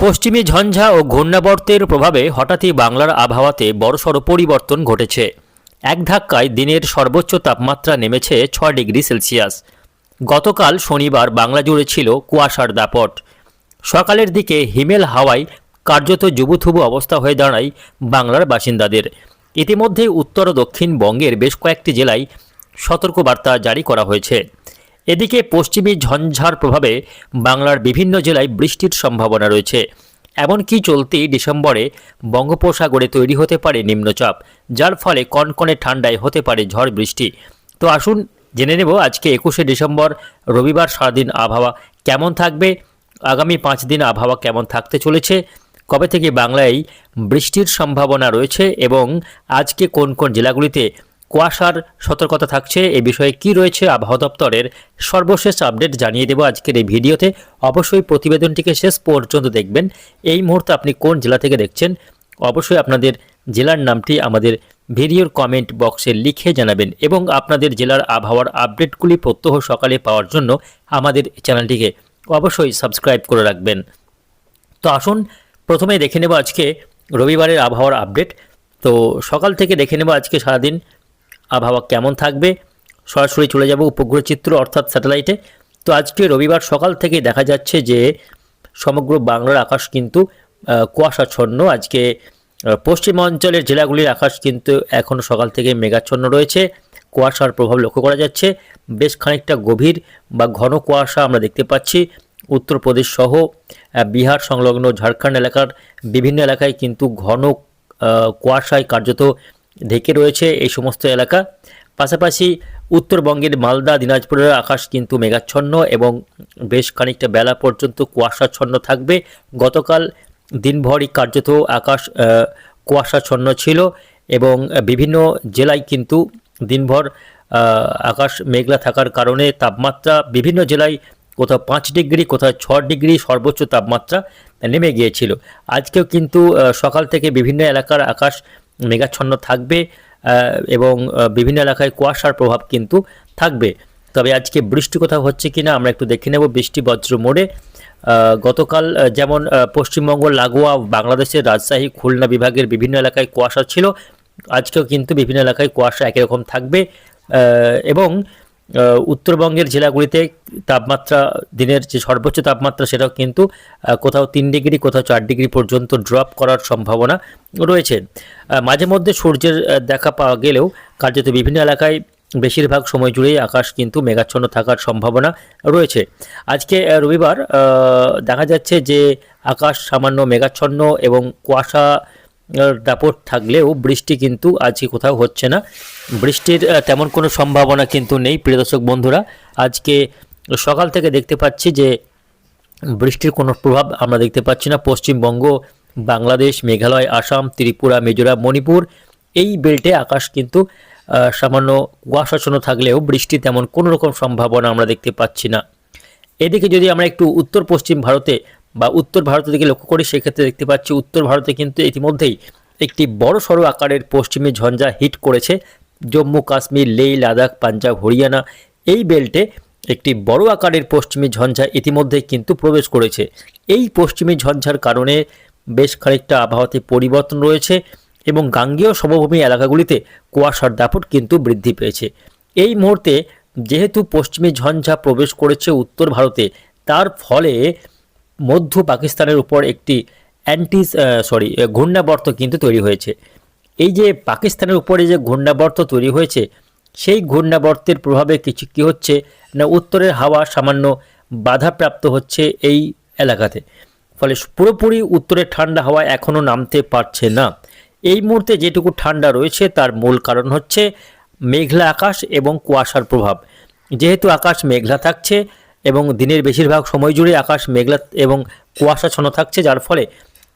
পশ্চিমী ঝঞ্ঝা ও ঘূর্ণাবর্তের প্রভাবে হঠাৎই বাংলার আবহাওয়াতে বড়সড় পরিবর্তন ঘটেছে। এক ধাক্কায় দিনের সর্বোচ্চ তাপমাত্রা নেমেছে ছয় ডিগ্রি সেলসিয়াস। গতকাল শনিবার বাংলা জুড়ে ছিল কুয়াশার দাপট। সকালের দিকে হিমেল হাওয়ায় কার্যত জুবুথুবু অবস্থা হয়ে দাঁড়ায় বাংলার বাসিন্দাদের। ইতিমধ্যে উত্তর ও দক্ষিণবঙ্গের বেশ কয়েকটি জেলায় সতর্কবার্তা জারি করা হয়েছে। এদিকে পশ্চিমী ঝঞ্ঝার প্রভাবে বাংলার বিভিন্ন জেলায় বৃষ্টির সম্ভাবনা রয়েছে। এমনকি চলতি ডিসেম্বরে বঙ্গোপসাগরে তৈরি হতে পারে নিম্নচাপ, যার ফলে কনকনে ঠান্ডায় হতে পারে ঝড় বৃষ্টি। তো আসুন জেনে নেব আজকে একুশে ডিসেম্বর, রবিবার সারাদিন আবহাওয়া কেমন থাকবে, আগামী পাঁচ দিন আবহাওয়া কেমন থাকতে চলেছে, কবে থেকে বাংলায় বৃষ্টির সম্ভাবনা রয়েছে এবং আজকে কোন কোন জেলাগুলিতে কুয়াশার সতর্কতা থাকছে। এ বিষয়ে কি রয়েছে আবহাওয়া দপ্তরের সর্বশেষ আপডেট জানিয়ে দেব আজকের এই ভিডিওতে। অবশ্যই প্রতিবেদনটিকে শেষ পর্যন্ত দেখবেন। এই মুহূর্তে আপনি কোন জেলা থেকে দেখছেন, অবশ্যই আপনাদের জেলার নামটি আমাদের ভিডিওর কমেন্ট বক্সে লিখে জানাবেন এবং আপনাদের জেলার আবহাওয়ার আপডেটগুলি প্রত্যহ সকালে পাওয়ার জন্য আমাদের চ্যানেলটিকে অবশ্যই সাবস্ক্রাইব করে রাখবেন। তো আসুন, প্রথমে দেখে নেব আজকে রবিবারের আবহাওয়ার আপডেট। তো সকাল থেকে দেখে নেব আজকে সারাদিন আবহাওয়া কেমন থাকবে? সরাসরি চলে যাব উপগ্রহ চিত্র অর্থাৎ স্যাটেলাইটে। তো আজকে রবিবার সকাল থেকে দেখা যাচ্ছে যে সমগ্র বাংলার আকাশ কিন্তু কুয়াশাচ্ছন্ন। আজকে পশ্চিমাঞ্চলের জেলাগুলির আকাশ কিন্তু এখনও সকাল থেকে মেঘাচ্ছন্ন রয়েছে। কুয়াশার প্রভাব লক্ষ্য করা যাচ্ছে। বেশ খানিকটা গভীর বা ঘন কুয়াশা আমরা দেখতে পাচ্ছি। উত্তরপ্রদেশ সহ বিহার সংলগ্ন ঝাড়খণ্ড এলাকার বিভিন্ন এলাকায় কিন্তু ঘন কুয়াশায় কার্যত ঢেকে রয়েছে এই সমস্ত এলাকা। পাশাপাশি উত্তরবঙ্গের মালদা, দিনাজপুরের আকাশ কিন্তু মেঘাচ্ছন্ন এবং বেশ খানিকটা বেলা পর্যন্ত কুয়াশাচ্ছন্ন থাকবে। গতকাল দিনভরই কার্যত আকাশ কুয়াশাচ্ছন্ন ছিল এবং বিভিন্ন জেলায় কিন্তু দিনভর আকাশ মেঘলা থাকার কারণে তাপমাত্রা বিভিন্ন জেলায় কোথাও পাঁচ ডিগ্রি, কোথাও ছ ডিগ্রি সর্বোচ্চ তাপমাত্রা নেমে গিয়েছিল। আজকেও কিন্তু সকাল থেকে বিভিন্ন এলাকার আকাশ মেঘাচ্ছন্ন থাকবে এবং বিভিন্ন এলাকায় কুয়াশার প্রভাব কিন্তু থাকবে। তবে আজকে বৃষ্টি কোথাও হচ্ছে কিনা আমরা একটু দেখে নেব বৃষ্টি বজ্র মোড়ে। গতকাল যেমন পশ্চিমবঙ্গ, লাগোয়া, বাংলাদেশের রাজশাহী, খুলনা বিভাগের বিভিন্ন এলাকায় কুয়াশা ছিল। আজকেও কিন্তু বিভিন্ন এলাকায় কুয়াশা একই রকম থাকবে। এবং উত্তরবঙ্গের জেলাগুলিতে তাপমাত্রা, দিনের যে সর্বোচ্চ তাপমাত্রা সেটাও কিন্তু কোথাও তিন ডিগ্রি, কোথাও চার ডিগ্রি পর্যন্ত ড্রপ করার সম্ভাবনা রয়েছে। মাঝে মধ্যে সূর্যের দেখা পাওয়া গেলেও কার্যত বিভিন্ন এলাকায় বেশিরভাগ সময় জুড়েই আকাশ কিন্তু মেঘাচ্ছন্ন থাকার সম্ভাবনা রয়েছে। আজকে রবিবার দেখা যাচ্ছে যে আকাশ সামান্য মেঘাচ্ছন্ন এবং কুয়াশা দাপট থাকলেও বৃষ্টি কিন্তু আজকে কোথাও হচ্ছে না। বৃষ্টির তেমন কোনো সম্ভাবনা কিন্তু নেই, প্রিয় দর্শক বন্ধুরা। আজকে সকাল থেকে দেখতে পাচ্ছি যে বৃষ্টির কোনো প্রভাব আমরা দেখতে পাচ্ছি না। পশ্চিমবঙ্গ, বাংলাদেশ, মেঘালয়, আসাম, ত্রিপুরা, মিজোরাম, মণিপুর, এই বেল্টে আকাশ কিন্তু সামান্য কুয়াশাচ্ছন্ন থাকলেও বৃষ্টি তেমন কোনো রকম সম্ভাবনা আমরা দেখতে পাচ্ছি না। এদিকে যদি আমরা একটু উত্তর পশ্চিম ভারতে বা উত্তর ভারতের দিকে লক্ষ্য করি, সেক্ষেত্রে দেখতে পাচ্ছি উত্তর ভারতে কিন্তু ইতিমধ্যেই একটি বড় সড়ো আকারের পশ্চিমী ঝঞ্ঝা হিট করেছে। জম্মু, কাশ্মীর, লেহ, লাদাখ, পাঞ্জাব, হরিয়ানা এই বেল্টে একটি বড় আকারের পশ্চিমী ঝঞ্ঝা ইতিমধ্যে কিন্তু প্রবেশ করেছে। এই পশ্চিমী ঝঞ্ঝার কারণে বেশ খানিকটা আবহাওয়াতে পরিবর্তন রয়েছে এবং গাঙ্গেয় সমভূমি এলাকাগুলিতে কুয়াশার দাপট কিন্তু বৃদ্ধি পেয়েছে। এই মুহূর্তে যেহেতু পশ্চিমী ঝঞ্ঝা প্রবেশ করেছে উত্তর ভারতে, তার ফলে মধ্য পাকিস্তানের উপর একটি অ্যান্টি সরি ঘূর্ণাবর্ত কিন্তু তৈরি হয়েছে। এই যে পাকিস্তানের উপরে যে ঘূর্ণাবর্ত তৈরি হয়েছে, সেই ঘূর্ণাবর্তের প্রভাবে কিছু কী হচ্ছে না উত্তরের হাওয়া সামান্য বাধাপ্রাপ্ত হচ্ছে এই এলাকাতে। ফলে পুরোপুরি উত্তরের ঠান্ডা হাওয়া এখনও নামতে পারছে না। এই মুহূর্তে যেটুকু ঠান্ডা রয়েছে, তার মূল কারণ হচ্ছে মেঘলা আকাশ এবং কুয়াশার প্রভাব। যেহেতু আকাশ মেঘলা থাকছে এবং দিনের বেশিরভাগ সময় জুড়ে আকাশ মেঘলা এবং কুয়াশাচ্ছন্ন থাকছে, যার ফলে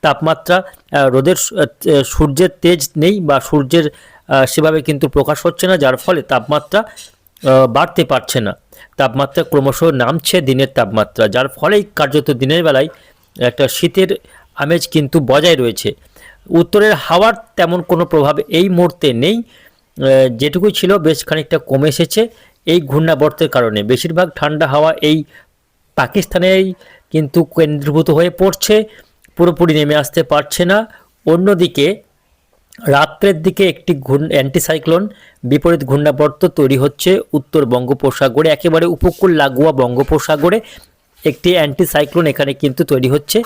তাপমাত্রা রোদের সূর্যের তেজ নেই বা সূর্যের সেভাবে কিন্তু প্রকাশ হচ্ছে না, যার ফলে তাপমাত্রা বাড়তে পারছে না। তাপমাত্রা ক্রমশ নামছে দিনের তাপমাত্রা, যার ফলেই কার্যত দিনের বেলায় একটা শীতের আমেজ কিন্তু বজায় রয়েছে। উত্তরের হাওয়ার তেমন কোনো প্রভাব এই মুহূর্তে নেই যেটুকু ছিল বেশ খানিকটা কমে এসেছে। এই ঘূর্ণাবর্তের কারণে। বেশিরভাগ ঠান্ডা হাওয়া এই পাকিস্তানেই কিন্তু কেন্দ্রীভূত হয়ে পড়ছে, পুরোপুরি নেমে আসতে পারছে না। অন্যদিকে, রাত্রের দিকে একটি অ্যান্টিসাইক্লোন বিপরীত ঘূর্ণাবর্ত তৈরি হচ্ছে উত্তর বঙ্গোপসাগরে, একেবারে উপকূল লাগোয়া বঙ্গোপসাগরে। একটি অ্যান্টিসাইক্লোন এখানে কিন্তু তৈরি হচ্ছে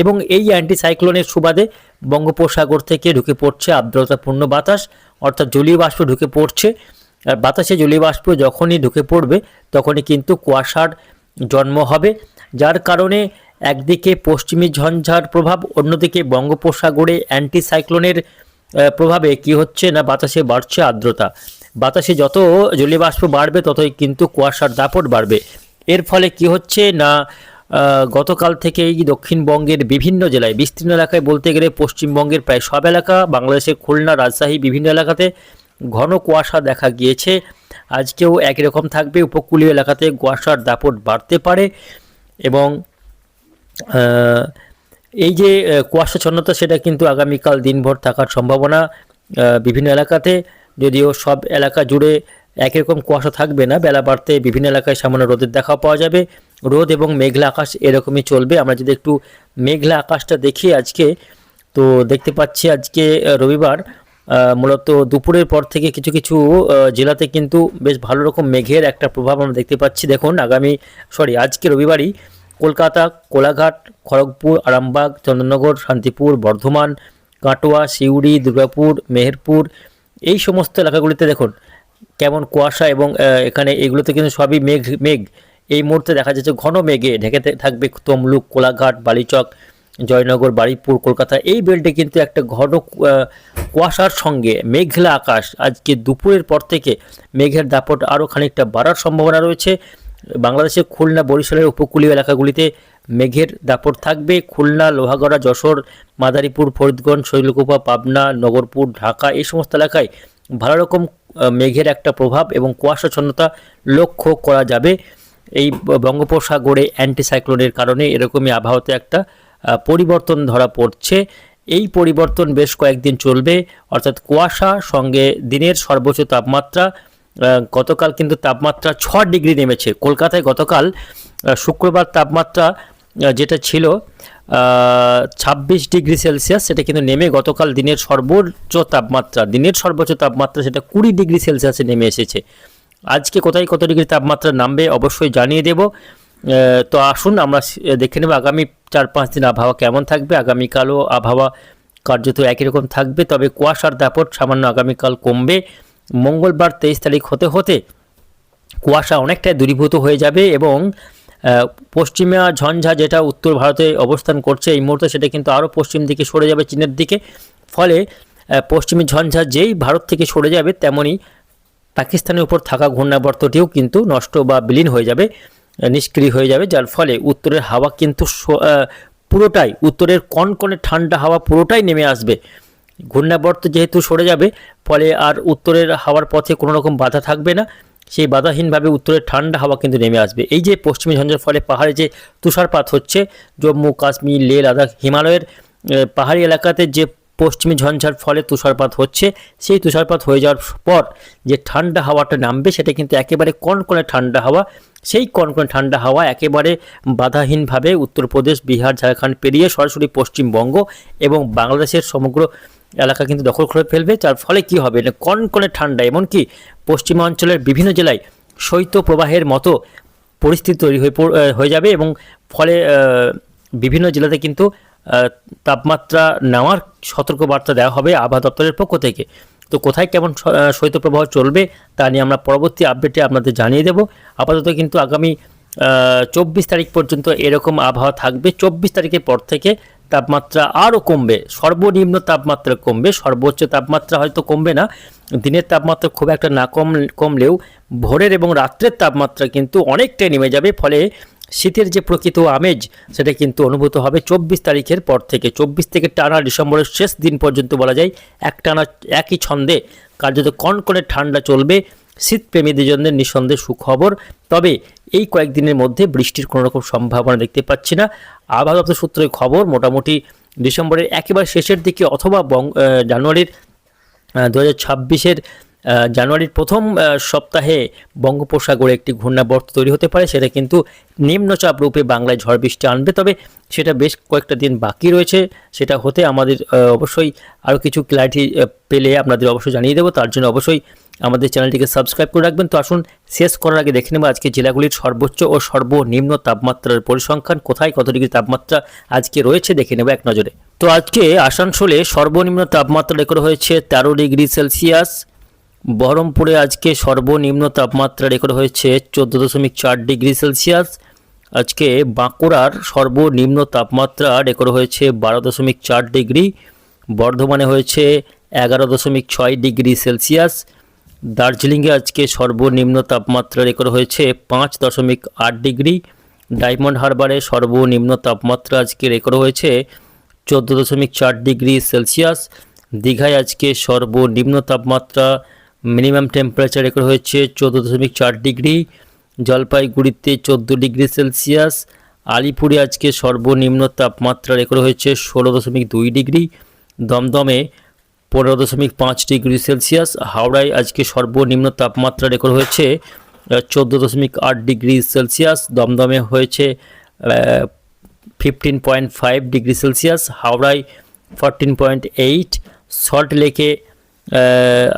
এবং এই অ্যান্টিসাইক্লোনের সুবাদে বঙ্গোপসাগর থেকে ঢুকে পড়ছে আর্দ্রতাপূর্ণ বাতাস, অর্থাৎ জলীয় বাষ্প ঢুকে পড়ছে। আর বাতাসে জলীয় বাষ্প যখনই ঢুকে পড়বে, তখনই কিন্তু কুয়াশার জন্ম হবে। যার কারণে একদিকে পশ্চিমী ঝঞ্ঝার প্রভাব, অন্যদিকে বঙ্গোপসাগরে অ্যান্টিসাইক্লোনের প্রভাবে কি হচ্ছে না বাতাসে বাড়ছে আর্দ্রতা। বাতাসে যত জলীয় বাষ্প বাড়বে, ততই কিন্তু কুয়াশার দাপট বাড়বে। এর ফলে কি হচ্ছে না গতকাল থেকেই দক্ষিণবঙ্গের বিভিন্ন জেলায়, বিস্তীর্ণ এলাকায় বলতে গেলে পশ্চিমবঙ্গের প্রায় সব এলাকা, বাংলাদেশের খুলনা, রাজশাহী বিভিন্ন এলাকাতে ঘন কুয়াশা দেখা গিয়েছে। আজকেও একই রকম থাকবে। উপকূলীয় এলাকাতে কুয়াশার দাপট বাড়তে পারে এবং এই যে কুয়াশাচ্ছন্নতা সেটা কিন্তু আগামীকাল দিনভর থাকার সম্ভাবনা বিভিন্ন এলাকাতে। যদিও সব এলাকা জুড়ে একই রকম কুয়াশা থাকবে না, বেলা বাড়তে বিভিন্ন এলাকায় সামান্য রোদের দেখা পাওয়া যাবে। রোদ এবং মেঘলা আকাশ এরকমই চলবে। আমরা যদি একটু মেঘলা আকাশটা দেখি আজকে, তো দেখতে পাচ্ছি আজকে রবিবার মূলত দুপুরের পর থেকে কিছু কিছু জেলাতে কিন্তু বেশ ভালো রকম মেঘের একটা প্রভাব আমরা দেখতে পাচ্ছি। দেখুন, আগামী সরি আজকে রবিবারই কলকাতা, কোলাঘাট, খড়গপুর, আরামবাগ, চন্দননগর, শান্তিপুর, বর্ধমান, কাটোয়া, সিউড়ি, দুর্গাপুর, মেহেরপুর, এই সমস্ত এলাকাগুলিতে দেখুন, কেমন কুয়াশা এবং এখানে এগুলোতে কিন্তু সবই মেঘ মেঘ। এই মুহূর্তে দেখা যাচ্ছে ঘন মেঘে ঢেকে থাকবে তমলুক, কোলাঘাট, বালিচক জয়নগর বারুইপুর কলকাতা, এই বেল্টে কিন্তু একটা ঘন কুয়াশার সঙ্গে মেঘলা আকাশ। আজকে দুপুরের পর থেকে মেঘের দাপট আরও খানিকটা বাড়ার সম্ভাবনা রয়েছে। বাংলাদেশের খুলনা, বরিশালের উপকূলীয় এলাকাগুলিতে মেঘের দাপট থাকবে। খুলনা, লোহাগড়া, যশোর, মাদারীপুর, ফরিদগঞ্জ, শৈলকুপা, পাবনা, নগরপুর, ঢাকা, এই সমস্ত এলাকায় ভালো রকম মেঘের একটা প্রভাব এবং কুয়াশাচ্ছন্নতা লক্ষ্য করা যাবে। এই বঙ্গোপসাগরে অ্যান্টিসাইক্লোনের কারণে এরকমই আবহাওয়াতে একটা পরিবর্তন ধরা পড়ছে। এই পরিবর্তন বেশ কয়েকদিন চলবে। অর্থাৎ কুয়াশা সঙ্গে দিনের সর্বোচ্চ তাপমাত্রা গতকাল কিন্তু তাপমাত্রা ছ ডিগ্রি নেমেছে। কলকাতায় গতকাল শুক্রবার তাপমাত্রা যেটা ছিল ছাব্বিশ ডিগ্রি সেলসিয়াস, সেটা কিন্তু নেমে গতকাল দিনের সর্বোচ্চ তাপমাত্রা, দিনের সর্বোচ্চ তাপমাত্রা সেটা কুড়ি ডিগ্রি সেলসিয়াসে নেমে এসেছে। আজকে কোথায় কত ডিগ্রি তাপমাত্রা নামবে অবশ্যই জানিয়ে দেব। তো আসুন আমরা দেখে নেব। আগামী চার পাঁচ দিন আবহাওয়া কেমন থাকবে? আগামীকালও আবহাওয়া কার্যত একই রকম থাকবে। তবে কুয়াশার দাপট সামান্য আগামীকাল কমবে। মঙ্গলবার তেইশ তারিখ হতে হতে কুয়াশা অনেকটাই দূরীভূত হয়ে যাবে এবং পশ্চিমা ঝঞ্ঝা যেটা উত্তর ভারতে অবস্থান করছে এই মুহূর্তে সেটা কিন্তু আরও পশ্চিম দিকে সরে যাবে চীনের দিকে। ফলে পশ্চিমী ঝঞ্ঝা যেই ভারত থেকে সরে যাবে তেমনই পাকিস্তানের উপর থাকা ঘূর্ণাবর্তটিও কিন্তু নষ্ট বা বিলীন হয়ে যাবে। নিষ্ক্রিয় হয়ে যাবে, যার ফলে উত্তরের হাওয়া কিন্তু পুরোটাই, উত্তরের কনকনে ঠান্ডা হাওয়া পুরোটাই নেমে আসবে। ঘূর্ণাবর্ত যেহেতু সরে যাবে, ফলে আর উত্তরের হাওয়ার পথে কোনো রকম বাধা থাকবে না। সেই বাধাহীনভাবে উত্তরের ঠান্ডা হাওয়া কিন্তু নেমে আসবে। এই যে পশ্চিমী ঝঞ্ঝার ফলে পাহাড়ে যে তুষারপাত হচ্ছে, জম্মু, কাশ্মীর লে লাদাখ, হিমালয়ের পাহাড়ি এলাকাতে যে পশ্চিমী ঝঞ্ঝার ফলে তুষারপাত হচ্ছে। সেই তুষারপাত হয়ে যাওয়ার পর যে ঠান্ডা হাওয়াটা নামবে, সেটা কিন্তু একেবারে কনকনে ঠান্ডা হাওয়া। সেই কনকনে ঠান্ডা হাওয়া একেবারে বাধাহীনভাবে উত্তরপ্রদেশ, বিহার, ঝাড়খণ্ড পেরিয়ে সরাসরি পশ্চিমবঙ্গ এবং বাংলাদেশের সমগ্র এলাকা কিন্তু দখল করে ফেলবে। যার ফলে কি হবে? না, কনকনে ঠান্ডা, এমনকি পশ্চিমাঞ্চলের বিভিন্ন জেলায় শৈত্য প্রবাহের মতো পরিস্থিতি তৈরি হয়ে যাবে এবং ফলে বিভিন্ন জেলাতে কিন্তু তাপমাত্রা নেওয়ার সতর্কবার্তা দেওয়া হবে আবহাওয়া দপ্তরের পক্ষ থেকে। তো কোথায় কেমন শৈত্যপ্রবাহ চলবে তা নিয়ে আমরা পরবর্তী আপডেটে আপনাদের জানিয়ে দেব। আপাতত কিন্তু আগামী চব্বিশ তারিখ পর্যন্ত এরকম আবহাওয়া থাকবে। চব্বিশ তারিখের পর থেকে তাপমাত্রা আরও কমবে। সর্বনিম্ন তাপমাত্রা কমবে। সর্বোচ্চ তাপমাত্রা হয়তো কমবে না। দিনের তাপমাত্রা খুব একটা না কম, কমলেও ভোরের এবং রাত্রের তাপমাত্রা কিন্তু অনেকটাই নেমে যাবে। ফলে শীতের যে প্রকৃত আমেজ, সেটা কিন্তু অনুভূত হবে চব্বিশ তারিখের পর থেকে। চব্বিশ থেকে টানা ডিসেম্বরের শেষ দিন পর্যন্ত বলা যায় এক টানা একই ছন্দে কার্যত কনকনে ঠান্ডা চলবে। শীতপ্রেমীদের জন্য নিঃসন্দেহে সুখবর। তবে এই কয়েকদিনের মধ্যে বৃষ্টির কোনো রকম সম্ভাবনা দেখতে পাচ্ছি না। আবহাওয়া দপ্তর সূত্রে খবর, মোটামুটি ডিসেম্বরের একেবারে শেষের দিকে অথবা বং জানুয়ারির দু হাজার ছাব্বিশের জানুয়ারির প্রথম সপ্তাহে বঙ্গোপসাগরে একটি ঘূর্ণাবর্ত তৈরি হতে পারে। সেটা কিন্তু নিম্নচাপ রূপে বাংলায় ঝড় বৃষ্টি আনবে। তবে সেটা বেশ কয়েকটা দিন বাকি রয়েছে। সেটা হতে আমাদের অবশ্যই আরও কিছু ক্ল্যারিটি পেলে আপনাদের অবশ্যই জানিয়ে দেবো। তার জন্য অবশ্যই আমাদের চ্যানেলটিকে সাবস্ক্রাইব করে রাখবেন। তো আসুন, শেষ করার আগে দেখে নেব আজকে জেলাগুলির সর্বোচ্চ ও সর্বনিম্ন তাপমাত্রার পরিসংখ্যান। কোথায় কত ডিগ্রি তাপমাত্রা আজকে রয়েছে? দেখে নেব এক নজরে। তো আজকে আসানসোলে সর্বনিম্ন তাপমাত্রা রেকর্ড হয়েছে তেরো ডিগ্রি সেলসিয়াস। বহরমপুরে আজকে সর্বনিম্ন তাপমাত্রা রেকর্ড হয়েছে চোদ্দ দশমিক চার ডিগ্রি সেলসিয়াস। আজকে বাঁকুড়ার সর্বনিম্ন তাপমাত্রা রেকর্ড হয়েছে বারো দশমিক চার ডিগ্রি, বর্ধমানে হয়েছে এগারো দশমিক ছয় ডিগ্রি সেলসিয়াস। দার্জিলিংয়ে আজকে সর্বনিম্ন তাপমাত্রা রেকর্ড হয়েছে পাঁচ দশমিক আট ডিগ্রি। ডায়মন্ড হারবারে সর্বনিম্ন তাপমাত্রা আজকে রেকর্ড হয়েছে চোদ্দ দশমিক চার ডিগ্রি সেলসিয়াস। দীঘায় আজকে সর্বনিম্ন তাপমাত্রা মিনিমাম টেম্পারেচার রেকর্ড হয়েছে চোদ্দ দশমিক চার ডিগ্রি, জলপাইগুড়িতে চোদ্দ ডিগ্রি সেলসিয়াস, আলিপুরে আজকে সর্বনিম্ন তাপমাত্রা রেকর্ড হয়েছে ষোলো দশমিক দুই ডিগ্রি, দমদমে পনেরো দশমিক পাঁচ ডিগ্রি সেলসিয়াস, হাওড়ায় আজকে সর্বনিম্ন তাপমাত্রা রেকর্ড হয়েছে চোদ্দ দশমিক আট ডিগ্রি সেলসিয়াস, দমদমে হয়েছে fifteen point five degree Celsius, হাওড়ায় ফরটিন পয়েন্ট এইট সল্ট লেকে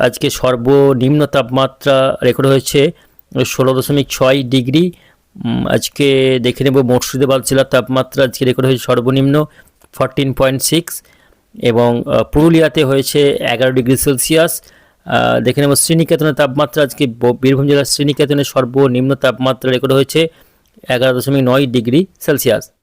আজকে সর্বনিম্ন তাপমাত্রা রেকর্ড হয়েছে ষোলো দশমিক ছয় ডিগ্রি। আজকে দেখে নেব মুর্শিদাবাদ জেলার তাপমাত্রা আজকে রেকর্ড হয়েছে সর্বনিম্ন ফরটিন পয়েন্ট সিক্স এবং পুরুলিয়াতে হয়েছে এগারো ডিগ্রি সেলসিয়াস। দেখে নেব শ্রীনিকেতনের তাপমাত্রা আজকে বীরভূম জেলার শ্রীনিকেতনের সর্বনিম্ন তাপমাত্রা রেকর্ড হয়েছে এগারো দশমিক নয় ডিগ্রি সেলসিয়াস।